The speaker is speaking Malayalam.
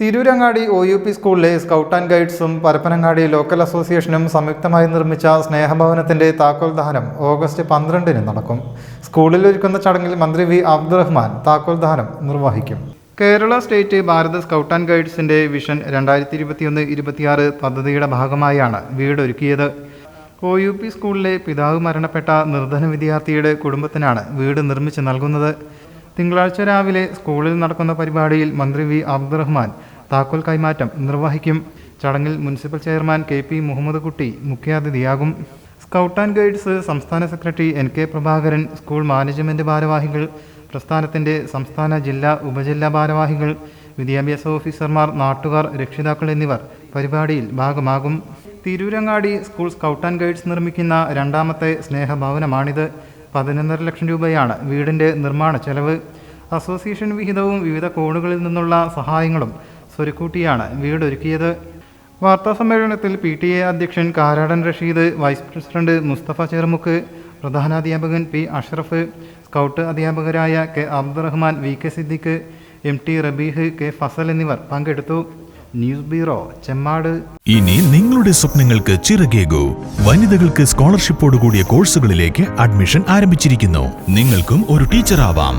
തിരൂരങ്ങാടി ഒ യു പി സ്കൂളിലെ സ്കൗട്ട് ആൻഡ് ഗൈഡ്സും പരപ്പനങ്ങാടി ലോക്കൽ അസോസിയേഷനും സംയുക്തമായി നിർമ്മിച്ച സ്നേഹഭവനത്തിന്റെ താക്കോൽ ദാനം ഓഗസ്റ്റ് പന്ത്രണ്ടിന് നടക്കും. സ്കൂളിൽ ഒരുക്കുന്ന ചടങ്ങിൽ മന്ത്രി വി അബ്ദുറഹ്മാൻ താക്കോൽ ദാനം നിർവഹിക്കും. Kerala state Bharat scout and ഗൈഡ്സിന്റെ vision രണ്ടായിരത്തി ഇരുപത്തിയൊന്ന് ഇരുപത്തിയാറ് പദ്ധതിയുടെ ഭാഗമായാണ് വീടൊരുക്കിയത്. ഒ യു പി സ്കൂളിലെ പിതാവ് മരണപ്പെട്ട നിർധന വിദ്യാർത്ഥിയുടെ കുടുംബത്തിനാണ് വീട് നിർമ്മിച്ച് നൽകുന്നത്. തിങ്കളാഴ്ച രാവിലെ സ്കൂളിൽ നടക്കുന്ന പരിപാടിയിൽ മന്ത്രി വി അബ്ദുറഹ്മാൻ താക്കോൽ കൈമാറ്റം നിർവഹിക്കും. ചടങ്ങിൽ municipal chairman K P Muhammad Kutty മുഖ്യാതിഥിയാകും. സ്കൗട്ട് ആൻഡ് ഗൈഡ്സ് സംസ്ഥാന secretary N K Prabhakaran school management ഭാരവാഹികൾ പ്രസ്ഥാനത്തിന്റെ സംസ്ഥാന ജില്ലാ ഉപജില്ലാ ഭാരവാഹികൾ വിദ്യാഭ്യാസ ഓഫീസർമാർ നാട്ടുകാർ രക്ഷിതാക്കൾ എന്നിവർ പരിപാടിയിൽ ഭാഗമാകും. Tirurangadi school scout and guides നിർമ്മിക്കുന്ന രണ്ടാമത്തെ സ്നേഹഭവനമാണിത്. പതിനൊന്നര ലക്ഷം രൂപയാണ് വീടിന്റെ നിർമ്മാണ ചെലവ്. അസോസിയേഷൻ വിഹിതവും വിവിധ കോണുകളിൽ നിന്നുള്ള സഹായങ്ങളും സ്വരുക്കൂട്ടിയാണ് വീടൊരുക്കിയത്. വാർത്താ സമ്മേളനത്തിൽ പി ടി എ അധ്യക്ഷൻ കാരാടൻ റഷീദ് വൈസ് പ്രസിഡന്റ് മുസ്തഫ ചെറുമുക്ക് പ്രധാനാധ്യാപകൻ പി അഷ്റഫ് സ്കൗട്ട് അധ്യാപകരായ K Abdurahman V K Siddique M T Rabeeh K Fasal എന്നിവർ പങ്കെടുത്തു. News bureau Chemmad. ഇനി നിങ്ങളുടെ സ്വപ്നങ്ങൾക്ക് ചിറകേകൂ. വനിതകൾക്ക് സ്കോളർഷിപ്പോടുകൂടിയ കോഴ്സുകളിലേക്ക് അഡ്മിഷൻ ആരംഭിച്ചിരിക്കുന്നു. നിങ്ങൾക്കും ഒരു ടീച്ചറാവാം.